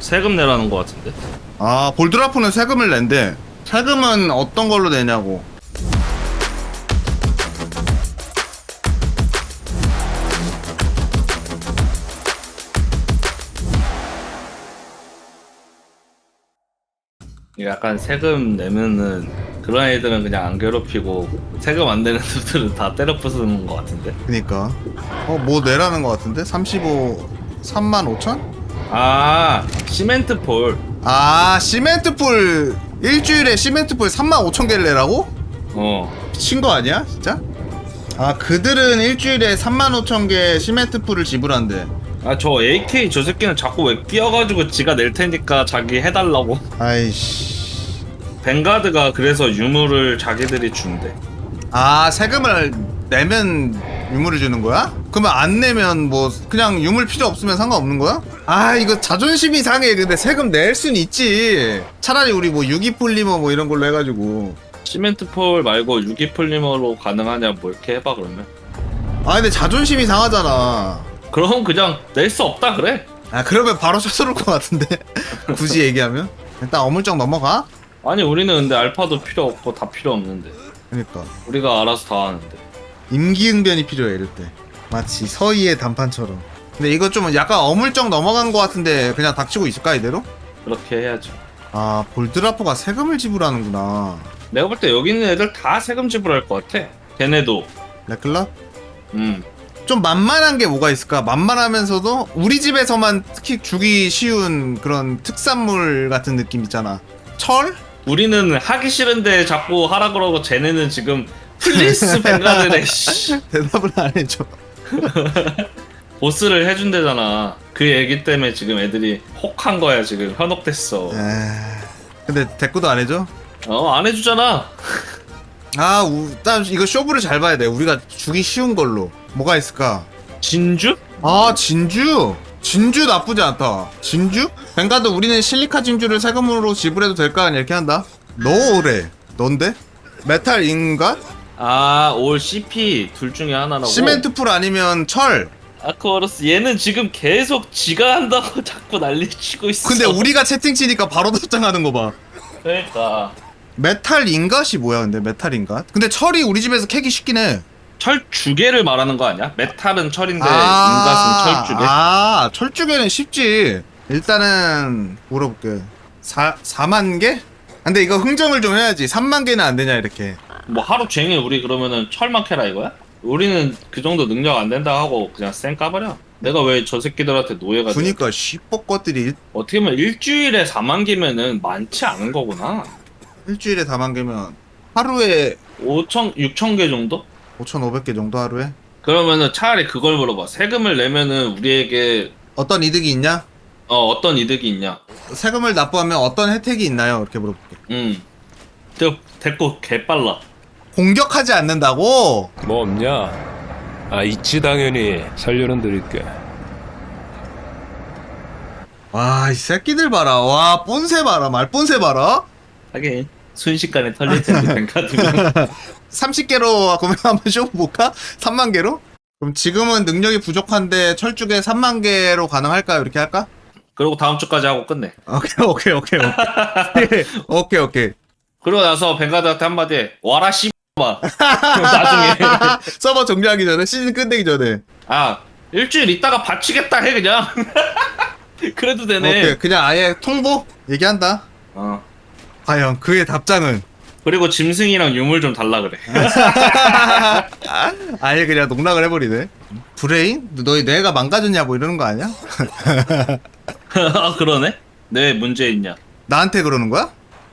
세금 내라는 거 같은데. 아 볼드라프는 세금을 낸대 세금은 어떤 걸로 내냐고 약간 세금 내면은 그런 애들은 그냥 안 괴롭히고 세금 안 내는 애들은 다 때려 부수는 거 같은데. 그니까 어 뭐 내라는 거 같은데 35 3만 5천? 아 시멘트 폴. 아 시멘트풀 일주일에 시멘트풀 3만 5천 개를 내라고? 어. 미친 거 아니야 진짜? 아 그들은 일주일에 3만 5천 개 시멘트풀을 지불한대 아 저 AK 저 새끼는 자꾸 왜 끼어가지고 지가 낼 테니까 자기 해달라고. 아이씨 뱅가드가 그래서 유물을 자기들이 준대. 아 세금을 내면 유물을 주는 거야? 그러면 안 내면 뭐 그냥 유물 필요 없으면 상관없는 거야? 아 이거 자존심이 상해 근데 세금 낼 순 있지 차라리 우리 뭐 유기폴리머 뭐 이런 걸로 해가지고 시멘트 폴 말고 유기폴리머로 가능하냐 뭐 이렇게 해봐 그러면. 아 근데 자존심이 상하잖아 그럼 그냥 낼 수 없다 그래. 아 그러면 바로 쳐들어올 것 같은데 굳이 얘기하면 일단 어물쩍 넘어가 아니 우리는 근데 알파도 필요 없고 다 필요 없는데 그러니까 우리가 알아서 다 하는데. 임기응변이 필요해 이럴 때 마치 서희의 단판처럼 근데 이거 좀 약간 어물쩍 넘어간 것 같은데 그냥 닥치고 있을까 이대로? 그렇게 해야죠. 아 볼드라퍼가 세금을 지불하는구나 내가 볼 때 여기 있는 애들 다 세금 지불할 것 같아. 걔네도. 레클럽? 음. 좀 만만한 게 뭐가 있을까? 만만하면서도 우리 집에서만 특히 주기 쉬운 그런 특산물 같은 느낌 있잖아 철? 우리는 하기 싫은데 자꾸 하라 그러고 쟤네는 지금 플리스 뱅가드래 씨. 대답을 안 해줘 보스를 해준대잖아. 그 얘기 때문에 지금 애들이 혹한 거야 지금 현혹됐어. 에... 근데 대꾸도 안 해줘? 어 안 해주잖아. 아, 우, 딱 이거 쇼부를 잘 봐야 돼. 우리가 주기 쉬운 걸로. 뭐가 있을까? 진주? 아, 진주. 진주 나쁘지 않다. 진주? 뱅가드 우리는 실리카 진주를 세금으로 지불해도 될까? 이렇게 한다. 너래. 넌데? 메탈 인가? 아 올 CP 둘 중에 하나라고. 시멘트 풀 아니면 철. 아쿠아로스 얘는 지금 계속 지가 한다고 자꾸 난리치고 있어. 근데 우리가 채팅 치니까 바로 답장하는 거 봐. 그러니까 메탈 인갓이 뭐야, 근데 메탈 인갓? 근데 철이 우리 집에서 캐기 쉽긴 해. 철 주개를 말하는 거 아니야? 메탈은 철인데 인갓은 철 주개. 아, 철주개는 쉽지. 일단은 물어볼게. 4, 4만 개? 근데 이거 흥정을 좀 해야지. 3만 개는 안 되냐 이렇게. 뭐 하루 종일 우리 그러면은 철만 캐라 이거야? 우리는 그 정도 능력 안 된다 하고 그냥 쌩 까버려. 내가 왜 저 새끼들한테 노예가 돼? 그니까 씨뻑 것들이 어떻게 보면 일주일에 4만 개면은 많지 않은 거구나. 일주일에 4만 개면 하루에 5천, 6천 개 정도? 5,500개 정도 하루에? 그러면은 차라리 그걸 물어봐. 세금을 내면은 우리에게 어떤 이득이 있냐? 어, 어떤 이득이 있냐? 세금을 납부하면 어떤 혜택이 있나요? 이렇게 물어볼게. 음. 저 됐고 개빨라. 공격하지 않는다고? 뭐 없냐? 아 있지 당연히 살려는 드릴게 와, 이 새끼들 봐라. 와, 뽐새 봐라. 말 뽐새 봐라. 하긴 순식간에 털릴 텐데 뱅카드면 30개로 그러면 한번 쇼 볼까? 3만 개로? 그럼 지금은 능력이 부족한데 철쭉에 3만 개로 가능할까요? 이렇게 할까? 그리고 다음 주까지 하고 끝내. 오케이 오케이 오케이 오케이 오케이 오케이 그러고 나서 뱅가드한테 한마디 해. 와라 씨 발 나중에. 서버 종료하기 전에 시즌 끝내기 전에. 아 일주일 있다가 바치겠다 해 그냥. 그래도 되네. 오케이 그냥 아예 통보? 얘기한다. 어. 과연 그의 답장은? 그리고 짐승이랑 유물 좀 달라 그래. 아예 그냥 농락을 해버리네. 브레인? 너희 뇌가 망가졌냐 뭐 이러는 거 아니야? 아 그러네? 네 문제 있냐? 나한테 그러는 거야?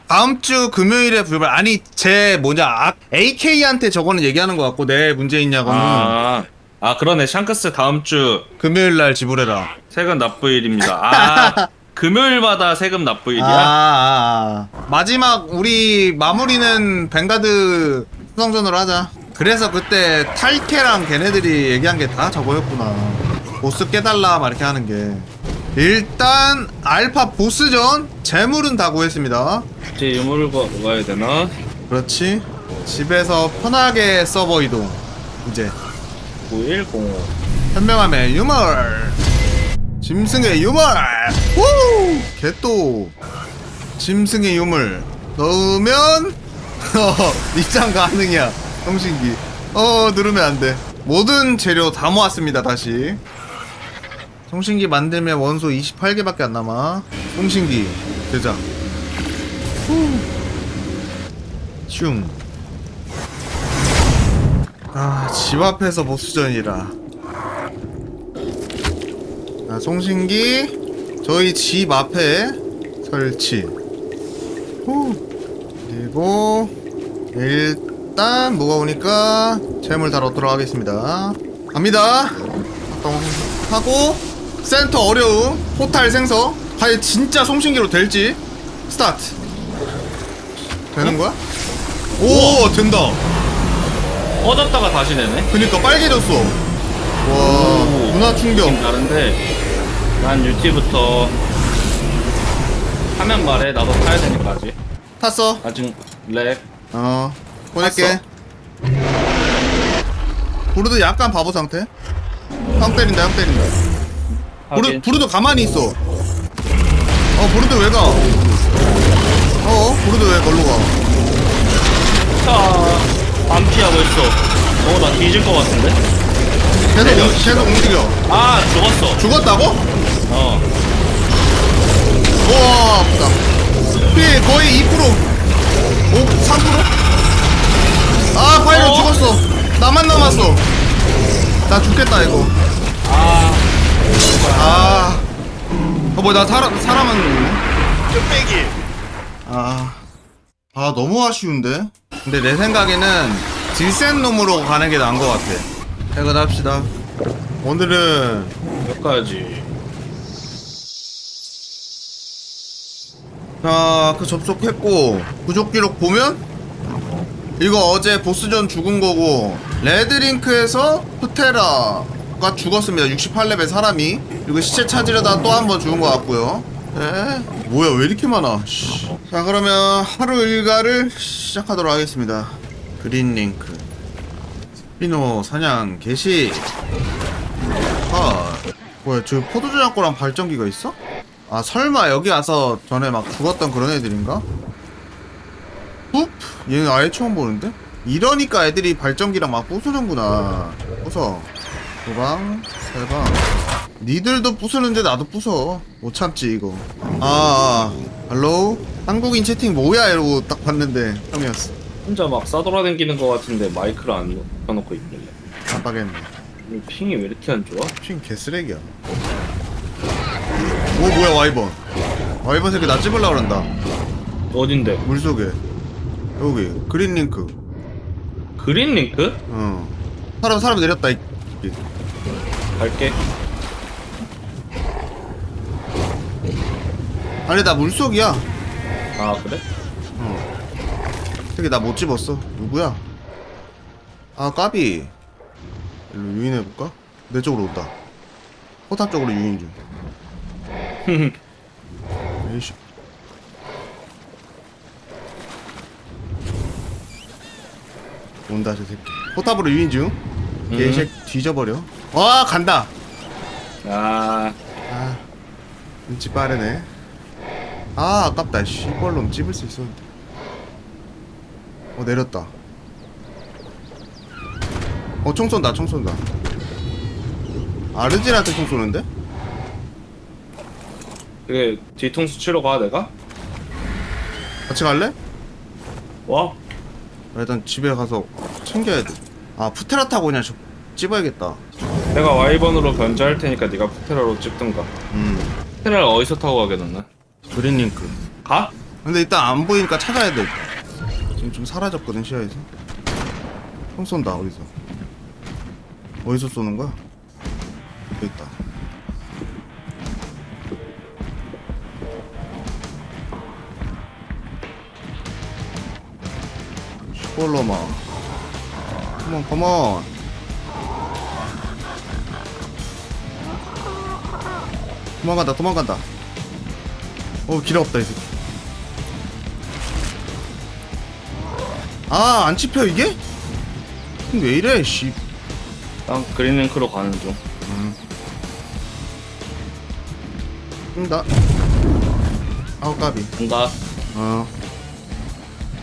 다음 주 금요일에 불발 아니 제 뭐냐 아, AK한테 저거는 얘기하는 것 같고 내 문제 있냐고는 아, 아 그러네 샹크스 다음 주 금요일 날 지불해라 세금 납부일입니다 아 금요일마다 세금 아, 납부일이야 아, 아. 마지막 우리 마무리는 뱅가드 수성전으로 하자. 그래서 그때 탈케랑 걔네들이 얘기한 게 다 저거였구나. 보스 깨달라 막 이렇게 하는 게. 일단 알파 보스전 재물은 다 구했습니다. 이제 유물을 거 먹어야 되나? 그렇지. 집에서 편하게 서버 이동. 이제. 9105 현명함의 유물. 짐승의 유물. 우! 개또. 짐승의 유물. 넣으면 어 입장 가능이야. 성신기 어 누르면 안돼. 모든 재료 다 모았습니다 다시 성신기 만들면 원소 28개밖에 안 남아 성신기 제작 슝 아, 집 앞에서 보스전이라. 아, 송신기, 저희 집 앞에 설치. 후. 그리고, 일단, 오니까, 재물 다 넣도록 하겠습니다. 갑니다. 똥. 하고, 센터 어려움, 포탈 생성. 과연 진짜 송신기로 될지. 스타트. 되는 거야? 오, 된다. 꺼졌다가 다시 내네. 그니까 빨개졌어. 와, 오. 문화 충격. 좀 다른데 난 유티부터 화면 말에 나도 타야 되니까 아직 탔어. 아직 렉 어, 보낼게. 부르도 약간 바보 상태. 형 때린다, 형 때린다. 부르, 하긴 부르도 가만히 있어. 어, 부르도 왜 가? 어, 부르도 왜 걸로 가? 차, 안 피하고 있어 어 나 뒤질 것 같은데 계속, 움- 계속 움직여. 아 죽었어 죽었다고? 어 우와, 아프다. 피 거의 2%. 5, 3%? 아, 파이로 어? 죽었어. 나만 남았어. 나 죽겠다, 이거. 아, 아. 어, 뭐, 나 사람, 사람은. 뚝배기. 아. 아, 너무 아쉬운데? 근데 내 생각에는 딜센 놈으로 가는 게 나은 것 같아. 퇴근합시다. 오늘은 여기까지 자, 그 접속했고 부족 기록 보면 이거 어제 보스전 죽은 거고 레드링크에서 프테라 가 죽었습니다. 68레벨 사람이 그리고 시체 찾으려다 또 한 번 죽은 것 같고요. 에? 뭐야 왜 이렇게 많아? 씨. 자 그러면 하루 일과를 시작하도록 하겠습니다. 그린링크 스피노 사냥 개시 아 뭐야 저 포도저장고랑 발전기가 있어? 아 설마 여기 와서 전에 막 죽었던 그런 애들인가? 훅? 얘는 아예 처음 보는데? 이러니까 애들이 발전기랑 막 부수는구나 부숴 두방 세방. 니들도 부수는데 나도 부숴 못 참지 이거. 아, 아. 할로우 한국인 채팅 뭐야? 이러고 딱 봤는데 형이었어. 혼자 막 싸돌아다니는 것 같은데 마이크를 안 켜놓고 있길래. 깜빡했네. 이 핑이 왜 이렇게 안 좋아? 핑 개쓰레기야. 오 뭐야 와이번 와이번 새끼 나 찝으려고 그런다. 어딘데? 물속에. 여기 그린링크. 그린 링크? 어. 사람 사람 내렸다 이 갈게. 아니 나 물속이야. 아 그래? 되게 나 못 집었어. 누구야? 아 까비. 일로 유인해볼까? 내 쪽으로 온다. 포탑 쪽으로 유인 중 에이씨. 온다 저 새끼. 포탑으로 유인 중. 개색 뒤져버려 와 간다. 아. 아 눈치 빠르네. 아 아깝다. 씨벌놈 찝을 수 있었는데. 어 내렸다. 어총 쏜다 총 쏜다. 아르진한테 총 쏘는데? 그게 뒤통수 치러 가 내가? 같이 갈래? 와. 일단 집에 가서 챙겨야 돼 아 푸테라 타고 그냥 저 찝어야겠다 내가 와이번으로 변제할 테니까 네가 푸테라로 찍든가. 음. 푸테라를 어디서 타고 가겠노나? 그린링크. 가? 근데 일단 안 보이니까 찾아야 돼 지금 좀 사라졌거든 시야에서. 총 쏜다 어디서? 어디서 쏘는 거야? 여기 있다. 슈퍼로마. 컴온 컴온 도망간다 도망간다 어길 없다 이 새끼 아, 안 찝혀, 이게? 왜 이래, 씨. 난 그린 링크로 가는 중 나 아우 까비 뭔가 어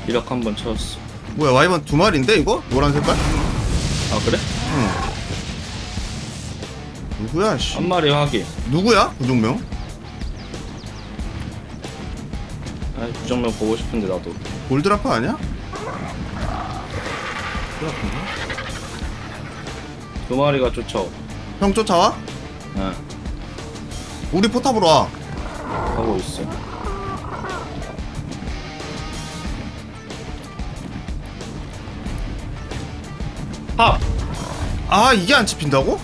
이력 한번 채웠어. 뭐야 와이번 두 마리인데 이거? 노란 색깔? 아 그래? 응 누구야 씨 한 마리 확인. 누구야 구종명? 아 부정면 보고 싶은데 나도. 골드라프 아니야? 골드라프인가? 두 마리가 쫓아오. 형 쫓아와? 응. 우리 포탑으로 와 하고 있어. 팝! 아 이게 안 찝힌다고?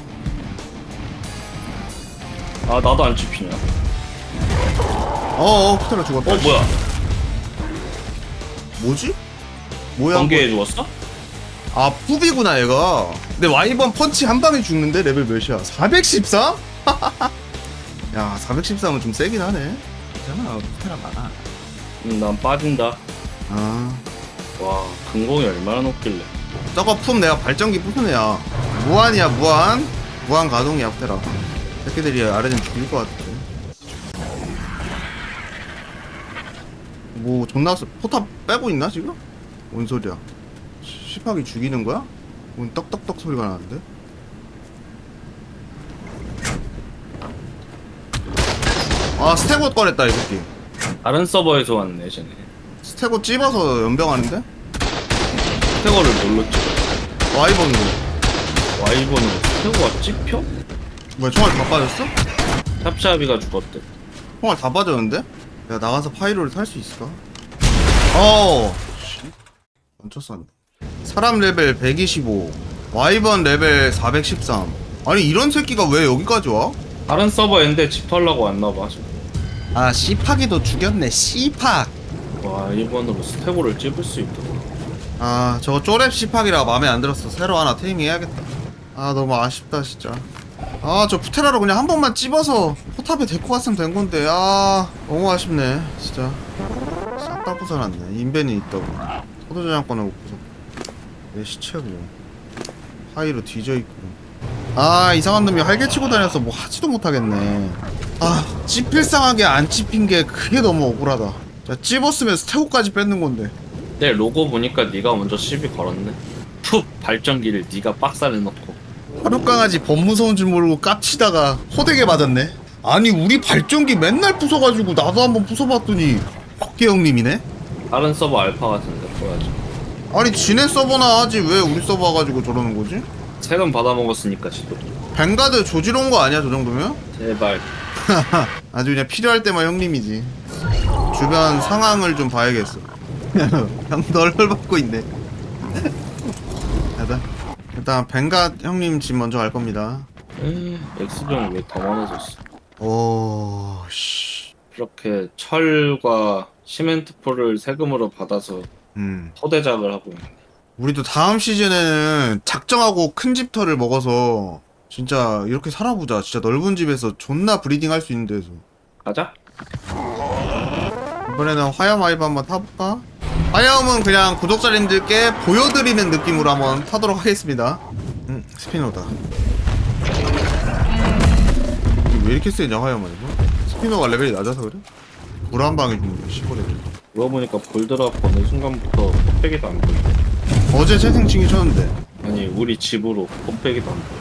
아 나도 안 찝히냐? 어어 포탑을 죽었다 어 뭐야? 뭐지? 뭐야 번개해 주었어? 아 푸비구나 얘가 근데 와이번 펀치 한 방에 죽는데 레벨 몇이야? 413? 야 413은 좀 세긴 하네 괜찮아 포테라 많아 음, 난 빠진다. 아 와 근공이 얼마나 높길래? 저거 품 내가 발전기 부순 애야 무한이야 무한 무한 가동이야 포테라 새끼들이 아래는 죽일 것 같아 뭐 존나 세- 포탑 빼고 있나 지금? 뭔 소리야 시팍이 죽이는 거야? 뭔 떡떡떡 소리가 나는데? 아 스테고 꺼냈다 이 새끼 다른 서버에서 왔네 쟤네. 스테고 찝어서 연병하는데? 스테거를 뭘로 찍어? 와이번으로 와이번으로 스테거가 찝혀? 뭐야 총알 다 빠졌어? 샵샵이가 죽었대. 총알 다 빠졌는데? 야 나가서 파이로를 탈 수 있을까? 어 얹혀 쌌네 사람 레벨 125 와이번 레벨 413 아니 이런 새끼가 왜 여기까지 와? 다른 서버인데 집 털라고 왔나봐. 아 씨팍이도 죽였네 씨팍 와 일본으로 스테고를 찝을 수 있다. 아 저거 쪼랩 씨팍이라 마음에 안 들었어 새로 하나 테이밍 해야겠다 아 너무 아쉽다 진짜 아 저 푸테라로 그냥 한 번만 찝어서 포탑에 데리고 갔으면 된 건데. 아 너무 아쉽네 진짜. 싹다 부숴놨네. 인벤이 있다고. 포도저장권을 못 부숴 내 시체고. 하이로 뒤져있고. 아 이상한 놈이 활개치고 다녀서 뭐 하지도 못하겠네. 아 찝필상하게 안 찝힌 게 그게 너무 억울하다. 야, 찝었으면 스테고까지 뺏는 건데. 내 로고 보니까 네가 먼저 시비 걸었네. 푹 발전기를 네가 박살내 놓고. 하룻강아지 범 무서운 줄 모르고 깝치다가 호되게 맞았네. 아니 우리 발전기 맨날 부숴가지고 나도 한번 부숴봤더니 헛개 형님이네. 다른 서버 알파 같은데 보야지. 아니 지네 서버나 하지 왜 우리 서버 와가지고 저러는 거지? 세금 받아먹었으니까 지도. 뱅가드 조지러운 거 아니야 저 정도면? 제발. 아주 그냥 필요할 때만 형님이지. 주변 상황을 좀 봐야겠어. 형도 얼굴 받고 있네. 일단 뱅가 형님 집 먼저 갈 겁니다. 엑스병이 왜 더 많아졌어? 오 씨. 이렇게 철과 시멘트포를 세금으로 받아서 음. 토대작을 하고 있네. 우리도 다음 시즌에는 작정하고 큰 집터를 먹어서 진짜 이렇게 살아보자. 진짜 넓은 집에서 존나 브리딩 할 수 있는 데서. 가자. 이번에는 화염 아이브 한번 타볼까? 화염은 그냥 구독자님들께 보여드리는 느낌으로 한번 타도록 하겠습니다. 음, 스피노다. 이게 왜 이렇게 세냐, 화염 아이브? 스피노가 레벨이 낮아서 그래? 물한 방에 죽는 거, 15레벨. 물어보니까 볼드랍 보는 순간부터 pot배기도 안 보여. 어제 채팅칭이 쳤는데. 아니 우리 집으로 pot배기도 안 보여.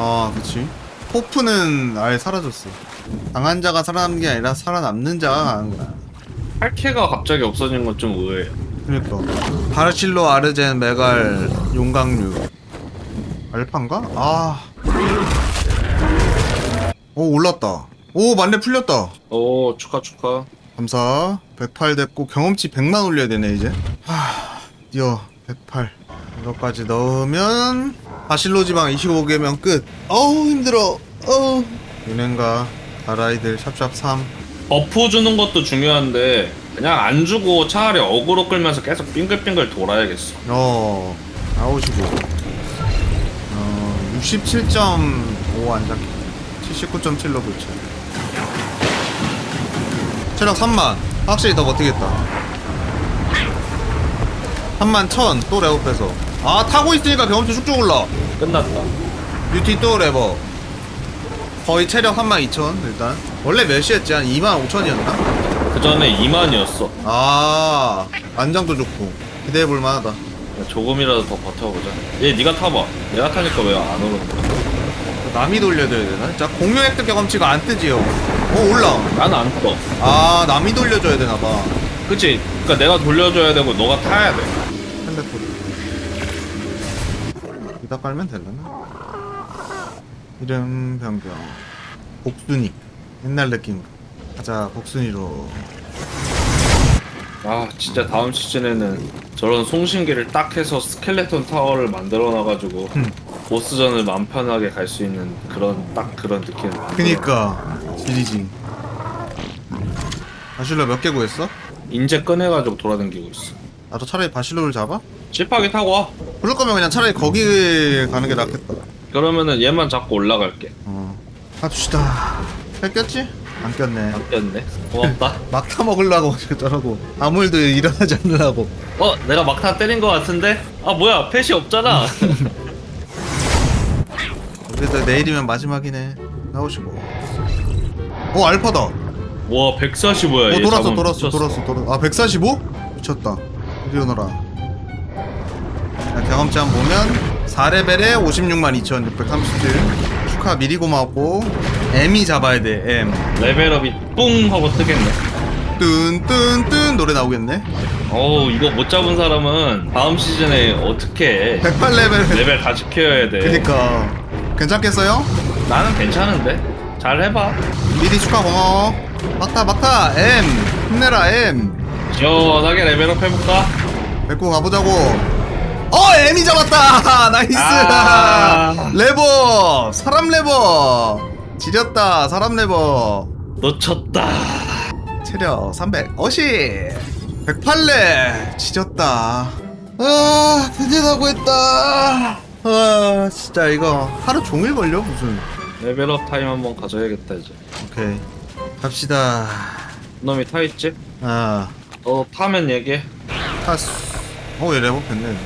아, 그치. 호프는 아예 사라졌어. 강한 자가 살아남는 게 아니라 살아남는 자가 강한 거야. 8K가 갑자기 없어진 건 좀 의외예요. 그니까. 바르실로, 아르젠, 메갈, 용광류. 알판가? 아. 오, 올랐다. 오, 만렙 풀렸다. 오 축하 축하. 감사. 108 됐고, 경험치 100만 올려야 되네, 이제. 하, 뛰어. 108. 이거까지 넣으면, 바실로 지방 25개면 끝. 어우, 힘들어. 어우. 윤행가, 다라이들, 샵샵 3. 버프 주는 것도 중요한데 그냥 안 주고 차라리 어그로 끌면서 계속 빙글빙글 돌아야겠어. 어, 나오시고. 어, 67.5 안잡 79.7로 교체. 체력 3만. 확실히 더 버티겠다. 3만 1000. 또 레버 빼서. 아, 타고 있으니까 경험치 쭉쭉 올라. 끝났다. 뷰티 또 레버. 거의 체력 32,000 일단 원래 몇이었지? 한 25,000이었나? 그 전에 2만이었어. 아 안장도 좋고 기대해 볼 만하다 조금이라도 더 버텨보자. 얘 네가 타봐. 내가 타니까 왜 안 오르는 거야? 남이 돌려줘야 되나? 진짜 공룡 획득 경험치가 안 뜨지요 어 올라 나는 안 떠. 아 남이 돌려줘야 되나 봐 그치? 그니까 내가 돌려줘야 되고 너가 타야 돼. 핸드폰 이따 깔면 되려나? 이름 변경 복순이 옛날 느낌 가자 복순이로 아 진짜 다음 시즌에는 저런 송신기를 딱 해서 스켈레톤 타워를 만들어 놔가지고 음. 보스전을 마음 편하게 갈 수 있는 그런 딱 그런 느낌. 그니까 지리지 바실로 몇 개 구했어? 인제 꺼내가지고 돌아다니고 있어. 나도 차라리 바실로를 잡아? 씹하게 타고 와. 그럴 거면 그냥 차라리 거기 가는 게 낫겠다 그러면은 얘만 잡고 올라갈게. 어 갑시다 뺏겼지? 안 꼈네 안 깼네. 고맙다. 막타 먹으려고 저러고 아무 일도 일어나지 않으려고 어 내가 막타 때린 거 같은데? 아 뭐야 펫이 없잖아. 그래도 내일이면 마지막이네 나오시고 어 알파다 어 와 145야. 얘 돌았어 돌았어. 돌았어 돌았어 아 145? 미쳤다 이리 오너라 자, 경험치 한번 보면 4레벨에 56만 2637 축하 미리 고마웠고 M이 잡아야 돼 M 레벨업이 뿡 하고 뜨겠네. 뚠뚠뚠 노래 나오겠네 어우 이거 못 잡은 사람은 다음 시즌에 어떻게 해? 108레벨 레벨 다 지켜야 돼. 그니까 괜찮겠어요? 나는 괜찮은데. 잘 해봐. 미리 축하 고마워 막타 막타 M 힘내라 M 시원하게 레벨업 해볼까? 뵙고 가보자고 어 M이 잡았다 나이스 아. 레버 사람 레버 지렸다 사람 레버. 놓쳤다. 체력 300 어시 108레. 지렸다. 아 드디어 가고 했다. 아 진짜 이거 하루 종일 걸려 무슨. 레벨업 타임 한번 가져야겠다 이제. 오케이. 갑시다. 놈이 타 있지? 아. 너 타면 얘기해. 파스. 어얘 레버 뺐네.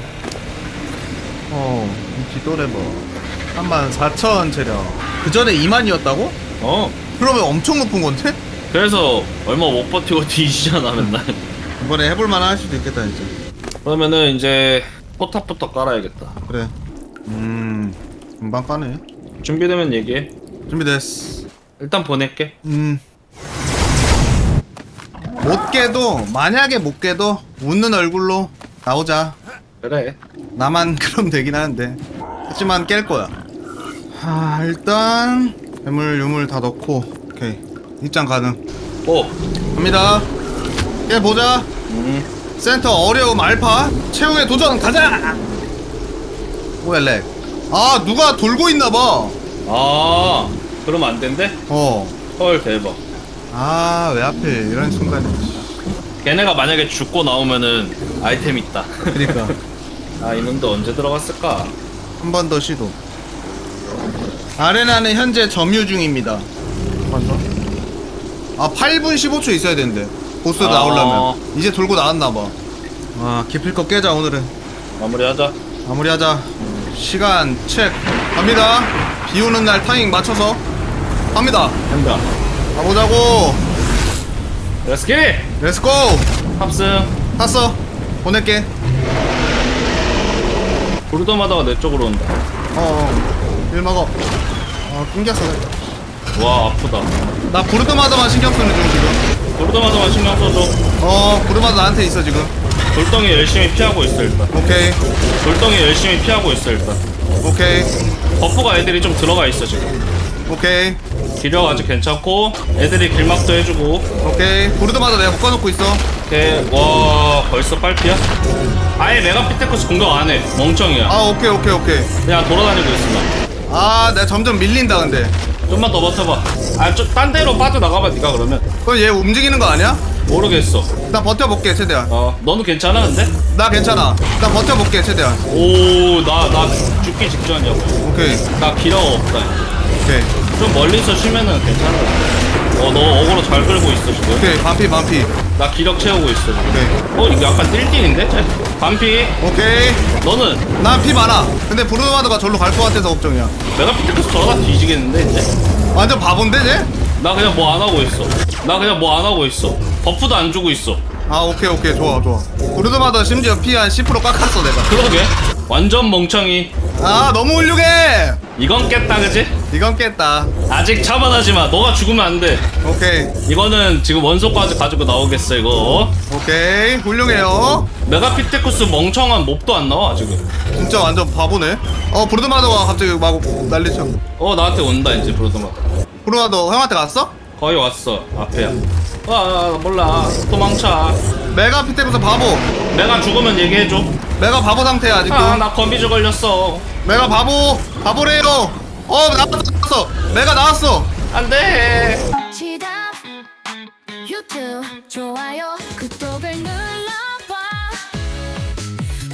어 인기 또 레버. 34,000 체력 그 전에 2만이었다고? 어. 그러면 엄청 높은 건데? 그래서 얼마 못 버티고 뒤지잖아 맨날. 이번에 해볼만 할 수도 있겠다 이제 그러면은 이제 포탑부터 깔아야겠다. 그래 음 금방 까네 준비되면 얘기해. 준비됐어 일단 보낼게. 음. 못 깨도 만약에 못 깨도 웃는 얼굴로 나오자 그래. 나만 그럼 되긴 하는데 하지만 깰 거야 하 일단 괴물 유물 다 넣고 오케이 입장 가능 오. 갑니다 깨 보자 음. 센터 어려움 알파 최후의 도전 가자 뭐야 렉아 누가 돌고 있나봐 아. 그러면 안 된대? 어헐 대박. 아왜 하필 이런 순간에 걔네가 만약에 죽고 나오면은 아이템 있다. 그니까 아 이놈도 언제 들어갔을까? 한 번 더 시도 아레나는 현재 점유 중입니다. 아 8분 15초 있어야 되는데. 보스 아. 나오려면. 이제 돌고 나왔나봐. 아 기필거 깨자 오늘은. 마무리하자. 마무리하자. 시간 체크. 갑니다. 비 오는 날 타이밍 맞춰서. 갑니다. 된다. 가보자고. 렛츠 기! 렛츠고 탑승. 탔어. 보낼게. 부르더마다가 내 쪽으로 온다. 어 일 먹어 어 끊겼어 와 아프다. 나 부르드마다만 신경 쓰는 중 지금 부르더마다만 신경 써줘. 어 부르마다 나한테 있어 지금 돌덩이 열심히 피하고 있어 일단. 오케이 돌덩이 열심히 피하고 있어 일단. 오케이 버프가 애들이 좀 들어가 있어 지금. 오케이 기력 아직 괜찮고 애들이 길막도 해주고. 오케이 부르드마다 내가 묶어놓고 있어 오케이. 와 벌써 빨피야? 아예 메가 피테쿠스 공격 안 해. 멍청이야. 아 오케이 오케이 오케이 그냥 돌아다니고 있으면. 아 내가 점점 밀린다 근데 좀만 더 버텨봐. 아, 좀, 딴 데로 빠져나가봐, 니가 그러면. 그럼 얘 움직이는 거 아니야? 모르겠어. 나 버텨볼게 최대한 어, 너는 괜찮아, 근데? 나 괜찮아 나 버텨볼게 최대한 오, 나, 나 죽기 직전이야. 오케이 나 기력 없다. 오케이 좀 멀리서 쉬면은 괜찮아. 어, 너 어그로 잘 끌고 있어, 지금. 오케이 반피 반피 나 기력 채우고 있어, 지금. 오케이 어, 이거 약간 띨띨인데? 자, 반피. 오케이 너는 난 피 많아 근데 부르드마다가 절로 갈 것 같아서 걱정이야 메가피테크스 저러다 뒤지겠는데, 이제? 완전 바본데 쟤? 나 그냥 뭐 안 하고 있어. 나 그냥 뭐 안 하고 있어. 버프도 안 주고 있어. 아 오케이 오케이 좋아 좋아 브루드마더 심지어 피 한 10% 깎았어 내가 그러게. 완전 멍청이. 아 너무 훌륭해 이건 깼다, 그지? 이건 깼다 아직 차만하지 마. 너가 죽으면 안 돼. 오케이 이거는 지금 원소까지 가지고 나오겠어, 이거. 오케이 훌륭해요 메가피테쿠스 멍청한 몹도 안 나와, 지금. 진짜 완전 바보네 어 브루드마더가 갑자기 막 난리쳐 어, 나한테 온다, 이제, 브로드마. 브루드마더 형한테 갔어? 거의 왔어, 앞에야. 아, 몰라. 도망쳐. 메가 피테쿠스 바보 내가 죽으면 얘기해줘. 메가 바보 상태야 아직도 아, 나 거미줄 걸렸어. 메가 바보 바보래요. 어 나왔어 나왔어. 메가 나왔어. 안 돼. 유튜브 좋아요 구독을 눌러봐.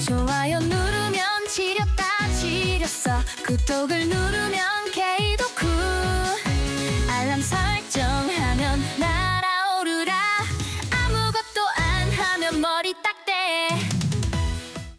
좋아요 누르면 지렸다 지렸어. 구독을 누르면 케이도